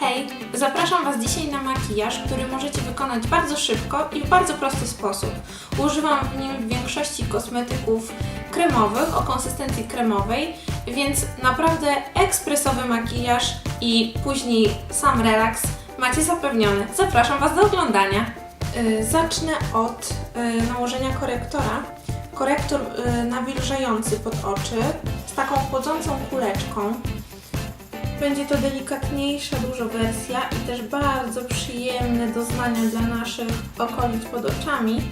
Hej, zapraszam Was dzisiaj na makijaż, który możecie wykonać bardzo szybko i w bardzo prosty sposób. Używam w nim w większości kosmetyków kremowych o konsystencji kremowej, więc naprawdę ekspresowy makijaż i później sam relaks macie zapewniony. Zapraszam Was do oglądania. Yy, zacznę od yy, nałożenia korektora. Korektor yy, nawilżający pod oczy z taką chłodzącą kuleczką. Będzie to delikatniejsza dużo wersja i też bardzo przyjemne doznania dla naszych okolic pod oczami,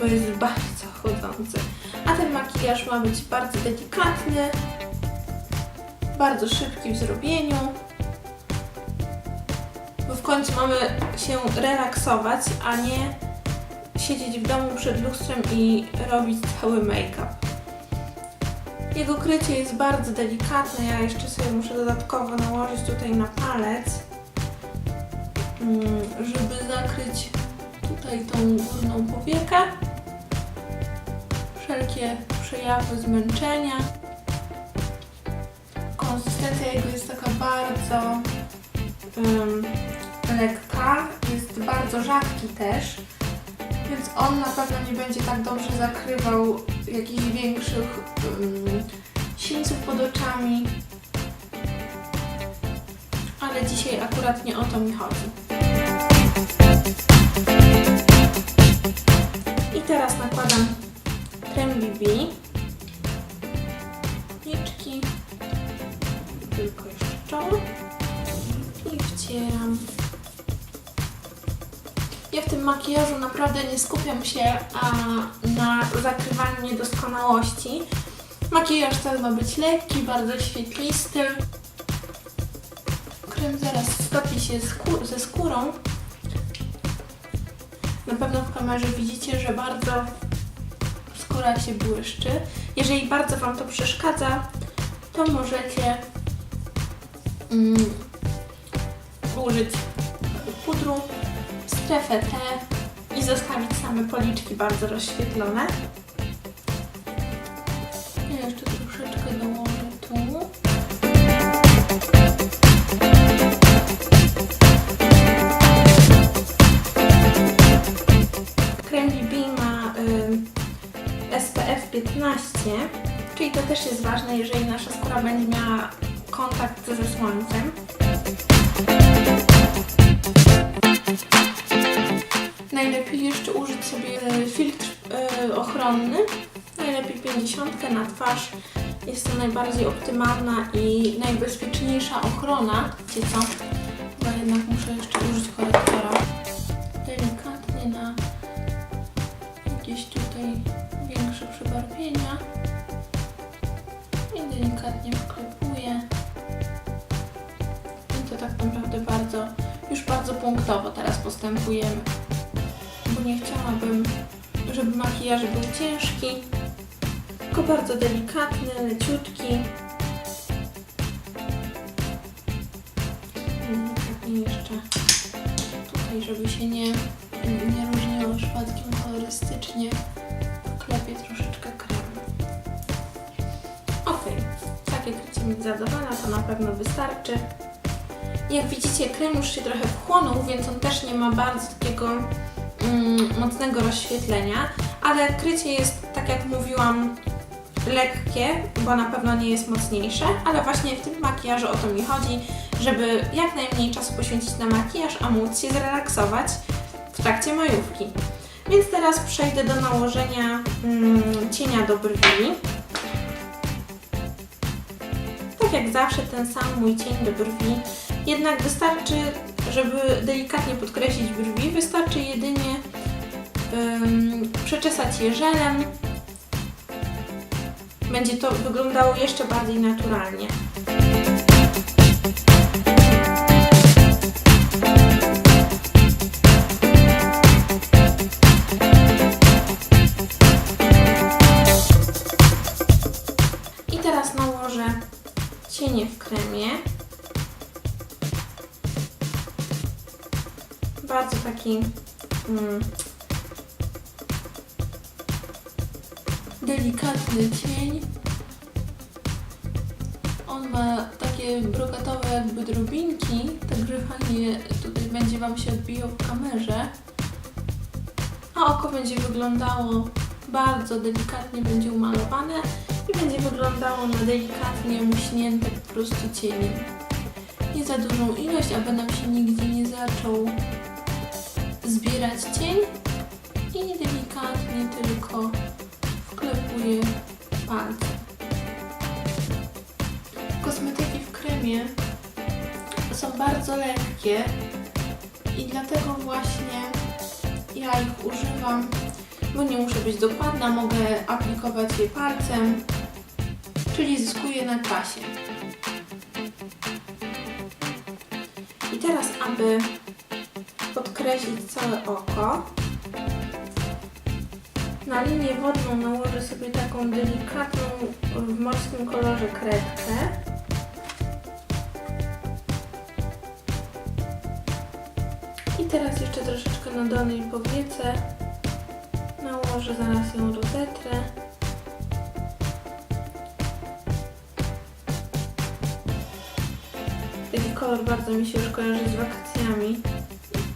bo jest bardzo chodzący. A ten makijaż ma być bardzo delikatny, bardzo szybki w zrobieniu, bo w końcu mamy się relaksować, a nie siedzieć w domu przed lustrem i robić cały make-up. Jego krycie jest bardzo delikatne. Ja jeszcze sobie muszę dodatkowo nałożyć tutaj na palec, mm, żeby zakryć tutaj tą górną powiekę. Wszelkie przejawy zmęczenia. Konsystencja jego jest taka bardzo ym, lekka, jest bardzo rzadki też, więc on na pewno nie będzie tak dobrze zakrywał jakichś większych sińców pod oczami. Ale dzisiaj akurat nie o to mi chodzi. Ja w tym makijażu naprawdę nie skupiam się a, na zakrywaniu niedoskonałości. Makijaż ten ma być lekki, bardzo świetlisty. Krem zaraz stopi się ze skórą. Na pewno w kamerze widzicie, że bardzo skóra się błyszczy. Jeżeli bardzo Wam to przeszkadza, to możecie mm, użyć pudru strefę i zostawić same policzki bardzo rozświetlone. Ja jeszcze troszeczkę dołożę tu. Krem BB ma y, SPF 15, czyli to też jest ważne, jeżeli nasza skóra będzie miała kontakt ze słońcem. Najlepiej jeszcze użyć sobie e, filtr e, ochronny, najlepiej 50 na twarz. Jest to najbardziej optymalna i najbezpieczniejsza ochrona. Wiecie co? Chyba jednak muszę jeszcze użyć korektora. Delikatnie na jakieś tutaj większe przybarwienia. I delikatnie wklepuję. I to tak naprawdę bardzo, już bardzo punktowo teraz postępujemy nie chciałabym, żeby makijaż był ciężki, tylko bardzo delikatny, leciutki. Delikatnie jeszcze tutaj, żeby się nie, nie różniło przypadkiem kolorystycznie, klepię troszeczkę kremu. Ok, takie krycie mi zadowala, to na pewno wystarczy. Jak widzicie, krem już się trochę wchłonął, więc on też nie ma bardzo takiego mm, mocnego rozświetlenia, ale krycie jest, tak jak mówiłam, lekkie, bo na pewno nie jest mocniejsze, ale właśnie w tym makijażu o to mi chodzi, żeby jak najmniej czasu poświęcić na makijaż, a móc się zrelaksować w trakcie majówki. Więc teraz przejdę do nałożenia mm, cienia do brwi. Tak jak zawsze ten sam mój cień do brwi, jednak wystarczy żeby delikatnie podkreślić brwi, wystarczy jedynie um, przeczesać je żelem. Będzie to wyglądało jeszcze bardziej naturalnie. Taki mm, delikatny cień. On ma takie brokatowe jakby drobinki, także fajnie tutaj będzie Wam się odbijał w kamerze. A oko będzie wyglądało bardzo delikatnie, będzie umalowane i będzie wyglądało na delikatnie muśnięte po prostu cieniem. Nie za dużą ilość, aby nam się nigdzie nie zaczął zbierać cień i delikatnie tylko wklepuję palcem. Kosmetyki w kremie są bardzo lekkie i dlatego właśnie ja ich używam, bo nie muszę być dokładna, mogę aplikować je palcem, czyli zyskuję na czasie. I teraz, aby podkreślić całe oko, na linię wodną nałożę sobie taką delikatną w morskim kolorze kredkę. I teraz jeszcze troszeczkę na dolnej powiece nałożę, zaraz ją rozetrę. Taki kolor bardzo mi się już kojarzy z wakacjami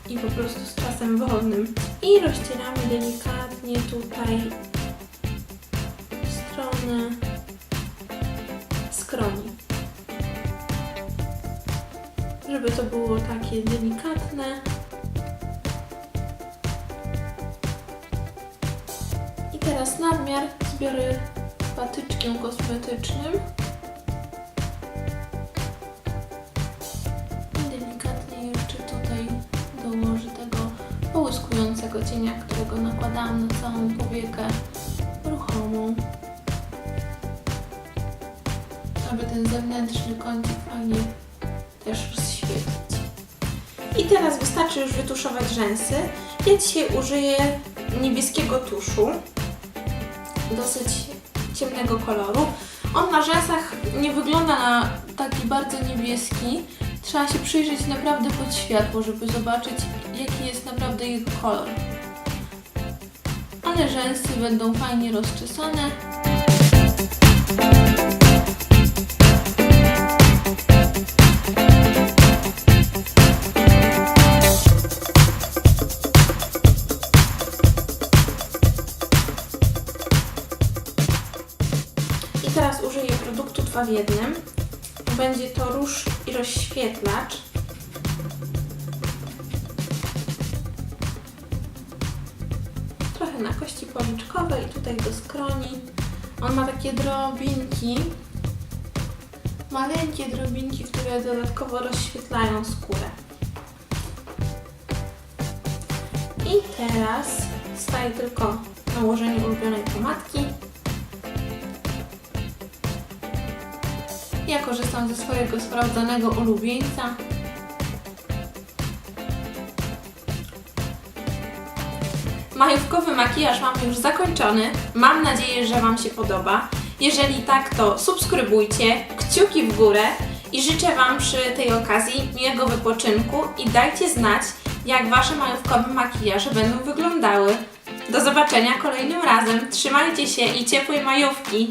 i po prostu z czasem wolnym. I rozcieramy delikatnie tutaj stronę skroni. Żeby to było takie delikatne. I teraz nadmiar zbiorę patyczkiem kosmetycznym. Cienia, którego nakładałam na całą powiekę ruchomą. Aby ten zewnętrzny kącik fajnie też rozświetlić. I teraz wystarczy już wytuszować rzęsy. Ja dzisiaj użyję niebieskiego tuszu, dosyć ciemnego koloru. On na rzęsach nie wygląda na taki bardzo niebieski. Trzeba się przyjrzeć naprawdę pod światło, żeby zobaczyć jaki jest naprawdę jego kolor. Ale rzęsy będą fajnie rozczesane. I teraz użyję produktu 2 w jednym. Będzie to róż i rozświetlacz. Trochę na kości policzkowej i tutaj do skroni. On ma takie drobinki, maleńkie drobinki, które dodatkowo rozświetlają skórę. I teraz staje tylko nałożenie ulubionej pomadki. Ja korzystam ze swojego sprawdzonego ulubieńca. Majówkowy makijaż mamy już zakończony. Mam nadzieję, że Wam się podoba. Jeżeli tak, to subskrybujcie, kciuki w górę i życzę Wam przy tej okazji miłego wypoczynku i dajcie znać, jak Wasze majówkowe makijaże będą wyglądały. Do zobaczenia kolejnym razem. Trzymajcie się i ciepłej majówki!